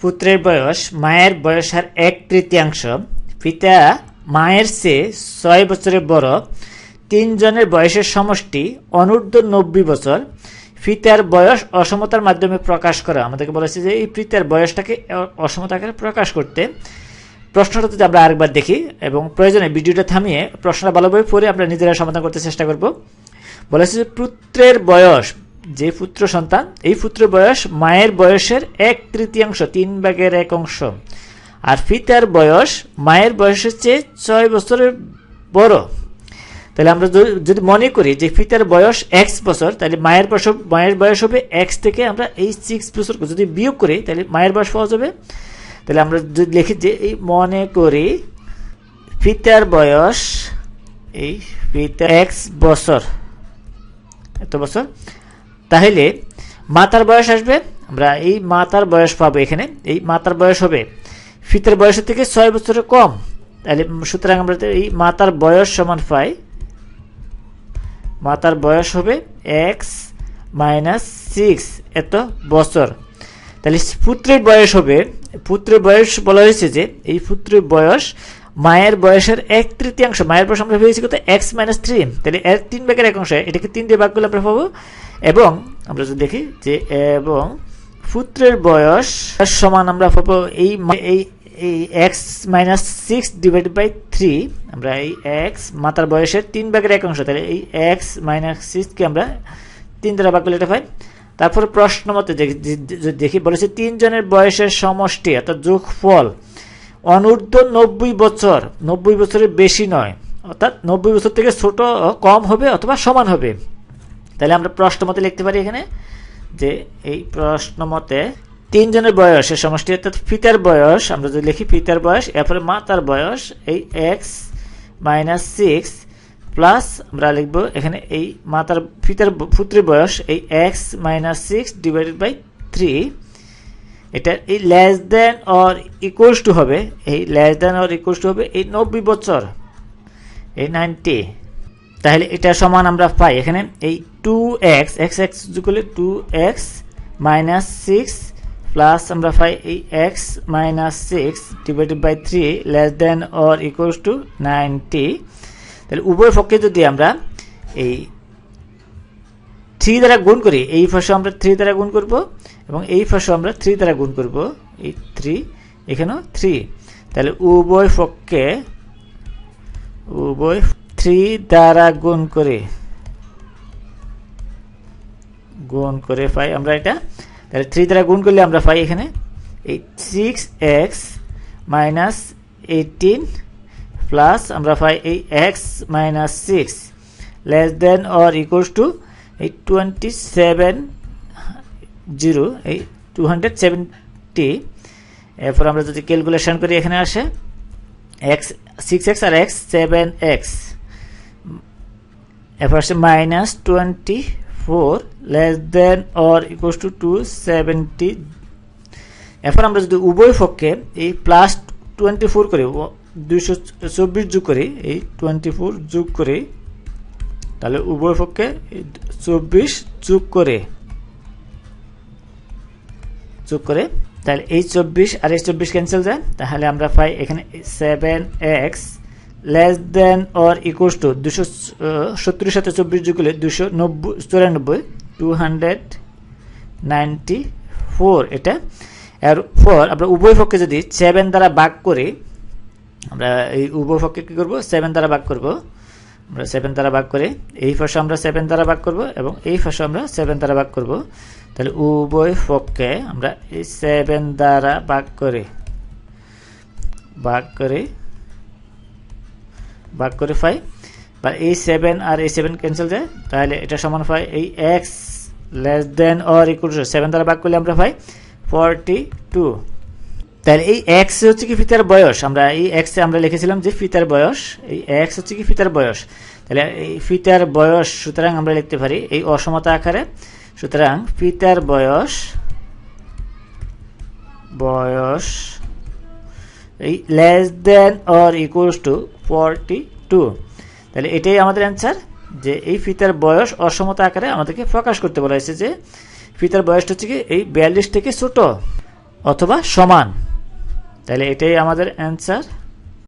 পুত্রের বয়স, মায়ের বয়সের এক তৃতীয়াংশ। পিতা মায়ের চেয়ে ছয় বছরের বড়। তিনজনের বয়সের সমষ্টি অনূর্ধ্ব নব্বই বছর। পিতার বয়স অসমতার মাধ্যমে প্রকাশ করা। আমাদেরকে বলেছে যে এই পিতার বয়সটাকে অ- অসমতা আকারে প্রকাশ করতে। প্রশ্নটা যদি আমরা আরেকবার দেখি এবং প্রয়োজনে ভিডিওটা থামিয়ে প্রশ্নটা ভালোভাবে পড়ে আমরা নিজেরা সমাধান করতে চেষ্টা করব। বলেছে যে পুত্রের বয়স যে পুত্র সন্তান, এই পুত্র বয়স মায়ের বয়সের এক তৃতীয়াংশ, তিন ভাগের এক অংশ। আর পিতার বয়স মায়ের বয়সের চেয়ে ছয় বছরের বড়। তাহলে আমরা যদি- মনে করি যে পিতার বয়স এক্স বছর, তাহলে মায়ের বয়স মায়ের বয়স হবে এক্স থেকে আমরা এই সিক্স বছর যদি বিয়োগ করি, তাহলে মায়ের বয়স পাওয়া যাবে। তাহলে আমরা যদি লিখি যে এই মনে করি পিতার বয়স, এই পিতা এক্স বছর। এত বছর? তাহলে মাতার বয়স আসবে, আমরা এই মাতার বয়স পাবো এখানে, এই মাতার বয়স হবে পিতার বয়সের থেকে ছয় বছরের কম। তাহলে সুতরাং আমরা এই মাতার বয়স সমান পাই, মাতার বয়স হবে এক্স মাইনাস সিক্স এত বছর। তাহলে পুত্রের বয়স হবে, পুত্রের বয়স বলা হয়েছে যে এই পুত্রের বয়স মায়ের বয়সের এক তৃতীয়াংশ, মায়ের বয়স আমরা ভেবেছি কত? এক্স মাইনাস থ্রি তাহলে এর তিন ভাগের এক অংশ, এটাকে তিন দিয়ে ভাগ করলে আমরা পাবো এবং আমরা যদি দেখি যে এবং পুত্রের বয়স সমান আমরা পাবো এই এই এই x minus six divide by three আমরা এই এক্স মাতার বয়সের তিন ভাগের এক অংশ, তাহলে এই এক্স মাইনাস সিক্সকে আমরা তিন দ্বারা ভাগ করলে এটা পাই তারপর প্রশ্ন মতে দেখি- বলেছে তিনজনের বয়সের সমষ্টি, অর্থাৎ যোগফল, অনূর্ধ্ব নব্বই বছর, নব্বই বছরের বেশি নয়, অর্থাৎ নব্বই বছর থেকে ছোট, কম হবে অথবা সমান হবে। তাহলে আমরা প্রশ্ন মতে লিখতে পারি এখানে যে এই প্রশ্ন মতে তিনজনের বয়সের সমষ্টি অর্থাৎ পিতার বয়স, আমরা যদি লিখি পিতার বয়স, এরপরে মাতার বয়স, এই এক্স মাইনাস সিক্স প্লাস আমরা লিখব এখানে এই মাতার পিতার পুত্রের বয়স, এই x minus six divided by three এটা এই less than or equals to হবে, এই less than or equals to হবে এই নব্বই বছর, এই নাইনটি তাহলে এটা সমান আমরা পাই। এখানে এই টু এক্স এক্স এক্স করলে two x minus six plus আমরা পাই এই x minus six divided by three less than or equals to ninety তাহলে উভয় পক্ষে যদি আমরা এই থ্রি দ্বারা গুণ করি, এই ফাঁসও আমরা থ্রি দ্বারা গুণ করব এবং এই ফাঁসও আমরা থ্রি দ্বারা গুণ করব। এই থ্রি এখানেও থ্রি তাহলে উভয় পক্ষে, উভয় থ্রি দ্বারা গুণ করে গুণ করে পাই আমরা এটা, তাহলে থ্রি দ্বারা গুণ করলে আমরা পাই এখানে, এই six x minus eighteen plus আমরা পাই এই x minus six less than or equals to এই টোয়েন্টি সেভেন জিরো, এই টু হান্ড্রেড সেভেন্টি। এরপর আমরা যদি ক্যালকুলেশন করি, এখানে আসে এক্স, সিক্স এক্স আর এক্স সেভেন এক্স। এরপর আসে minus twenty four less than or equals to two seventy এরপর আমরা যদি উভয় পক্ষে এই প্লাস টোয়েন্টি ফোর করি দুইশো চব্বিশ যোগ করি, এই টোয়েন্টি ফোর যোগ করি, তাহলে উভয় পক্ষে চব্বিশ যোগ করে যোগ করে, তাহলে এই চব্বিশ আর এই চব্বিশ ক্যান্সেল যায়, তাহলে আমরা পাই এখানে seven x less than or equals to দুশো সত্তরের সাথে চব্বিশ যোগ করলে দুশো নব্বই, চুরানব্বই টু হান্ড্রেড নাইনটি ফোর। এটা? এরপর আমরা উভয় পক্ষে যদি সেভেন দ্বারা ভাগ করি, আমরা এই উভয় পক্ষে কী করব? সেভেন দ্বারা ভাগ করব। আমরা সেভেন দ্বারা ভাগ করে, এই ফাঁসে আমরা সেভেন দ্বারা ভাগ করব এবং এই ফাঁসে আমরা সেভেন দ্বারা ভাগ করব। তাহলে উভয় পক্ষে আমরা এই সেভেন দ্বারা ভাগ করে ভাগ করে ভাগ করে পাই বা এই সেভেন আর এই সেভেন ক্যান্সেল যায়, তাহলে এটা সমান পাই এই x less than or equal to seven দ্বারা ভাগ করলে আমরা পাই ফর্টি টু তাহলে এই এক্স হচ্ছে কি ফিতার বয়স? আমরা এই এক্স আমরা লিখেছিলাম যে ফিতার বয়স। এই এক্স হচ্ছে কি ফিতার বয়স? তাহলে এই ফিতার বয়স সুতরাং আমরা লিখতে পারি এই অসমতা আকারে। সুতরাং ফিতার বয়স বয়স, এই less than or equals to forty two. তাহলে এটাই আমাদের অ্যান্সার যে এই ফিতার বয়স অসমতা আকারে আমাদেরকে প্রকাশ করতে বলা হয়েছে যে ফিতার বয়সটা হচ্ছে কি এই বিয়াল্লিশ থেকে ছোট অথবা সমান। তাহলে এটাই আমাদের অ্যান্সার